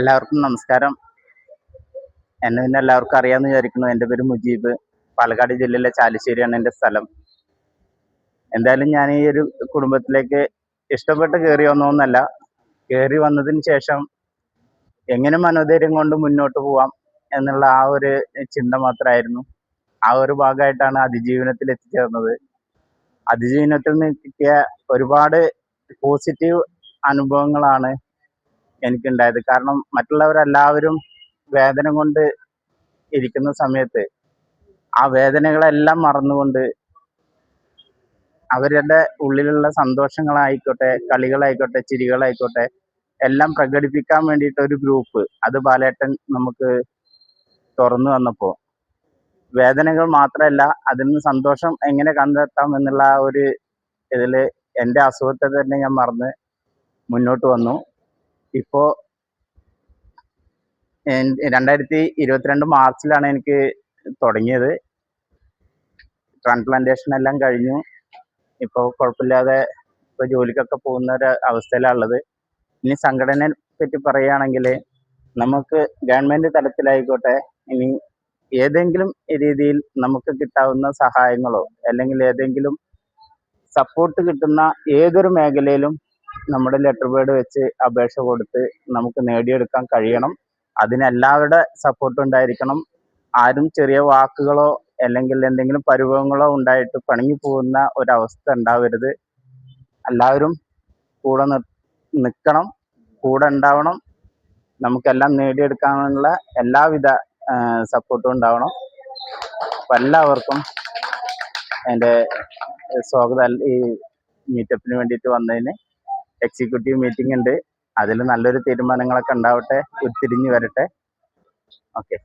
എല്ലാവർക്കും നമസ്കാരം. എന്നെ പിന്നെ എല്ലാവർക്കും അറിയാമെന്ന് വിചാരിക്കുന്നു. എന്റെ പേര് മുജീബ്. പാലക്കാട് ജില്ലയിലെ ചാലിശ്ശേരിയാണ് എന്റെ സ്ഥലം. എന്തായാലും ഞാൻ ഈ ഒരു കുടുംബത്തിലേക്ക് ഇഷ്ടപ്പെട്ട് കയറി വന്നോന്നല്ല കയറി വന്നതിന് ശേഷം എങ്ങനെ മനോധൈര്യം കൊണ്ട് മുന്നോട്ട് പോവാം എന്നുള്ള ആ ഒരു ചിന്ത മാത്രമായിരുന്നു. ആ ഒരു ഭാഗമായിട്ടാണ് അതിജീവനത്തിൽ എത്തിച്ചേർന്നത്. അതിജീവനത്തിൽ നിന്ന് കിട്ടിയ ഒരുപാട് പോസിറ്റീവ് അനുഭവങ്ങളാണ് എനിക്കുണ്ടായത്. കാരണം മറ്റുള്ളവരെല്ലാവരും വേദന കൊണ്ട് ഇരിക്കുന്ന സമയത്ത് ആ വേദനകളെല്ലാം മറന്നുകൊണ്ട് അവരുടെ ഉള്ളിലുള്ള സന്തോഷങ്ങളായിക്കോട്ടെ കളികളായിക്കോട്ടെ ചിരികളായിക്കോട്ടെ എല്ലാം പ്രകടിപ്പിക്കാൻ വേണ്ടിയിട്ട് ഒരു ഗ്രൂപ്പ് അത് ബാലേട്ടൻ നമുക്ക് തുറന്നു വന്നപ്പോൾ വേദനകൾ മാത്രമല്ല അതിൽ നിന്ന് സന്തോഷം എങ്ങനെ കണ്ടെത്താം എന്നുള്ള ഒരു ഇതിൽ എന്റെ അസുഖത്തെ തന്നെ ഞാൻ മറന്ന് മുന്നോട്ട് വന്നു. ഇപ്പോൾ രണ്ടായിരത്തി ഇരുപത്തിരണ്ട് മാർച്ചിലാണ് എനിക്ക് തുടങ്ങിയത്. ട്രാൻസ്പ്ലാന്റേഷൻ എല്ലാം കഴിഞ്ഞു. ഇപ്പോൾ കുഴപ്പമില്ലാതെ ഇപ്പോൾ ജോലിക്കൊക്കെ പോകുന്ന ഒരു അവസ്ഥയിലാണ് ഉള്ളത്. ഇനി സംഘടനയെ പറ്റി പറയുകയാണെങ്കിൽ നമുക്ക് ഗവൺമെന്റ് തലത്തിലായിക്കോട്ടെ ഇനി ഏതെങ്കിലും രീതിയിൽ നമുക്ക് കിട്ടാവുന്ന സഹായങ്ങളോ അല്ലെങ്കിൽ ഏതെങ്കിലും സപ്പോർട്ട് കിട്ടുന്ന ഏതൊരു മേഖലയിലും നമ്മുടെ ലെറ്റർ പേഡ് വെച്ച് അപേക്ഷ കൊടുത്ത് നമുക്ക് നേടിയെടുക്കാൻ കഴിയണം. അതിന് എല്ലാവരുടെ സപ്പോർട്ട് ഉണ്ടായിരിക്കണം. ആരും ചെറിയ വാക്കുകളോ അല്ലെങ്കിൽ എന്തെങ്കിലും പരിഭവങ്ങളോ ഉണ്ടായിട്ട് പിണങ്ങി പോകുന്ന ഒരവസ്ഥ ഉണ്ടാവരുത്. എല്ലാവരും കൂടെ നിൽക്കണം കൂടെ ഉണ്ടാവണം. നമുക്കെല്ലാം നേടിയെടുക്കാനുള്ള എല്ലാവിധ സപ്പോർട്ടും ഉണ്ടാവണം. അപ്പം എല്ലാവർക്കും എന്റെ സ്വാഗതം ഈ മീറ്റപ്പിന് വേണ്ടിയിട്ട് വന്നതിന്. എക്സിക്യൂട്ടീവ് മീറ്റിംഗ് ഉണ്ട്. അതിൽ നല്ലൊരു തീരുമാനങ്ങളൊക്കെ ഉണ്ടാവട്ടെ. ഉരുത്തിരിഞ്ഞു വരട്ടെ. ഓക്കെ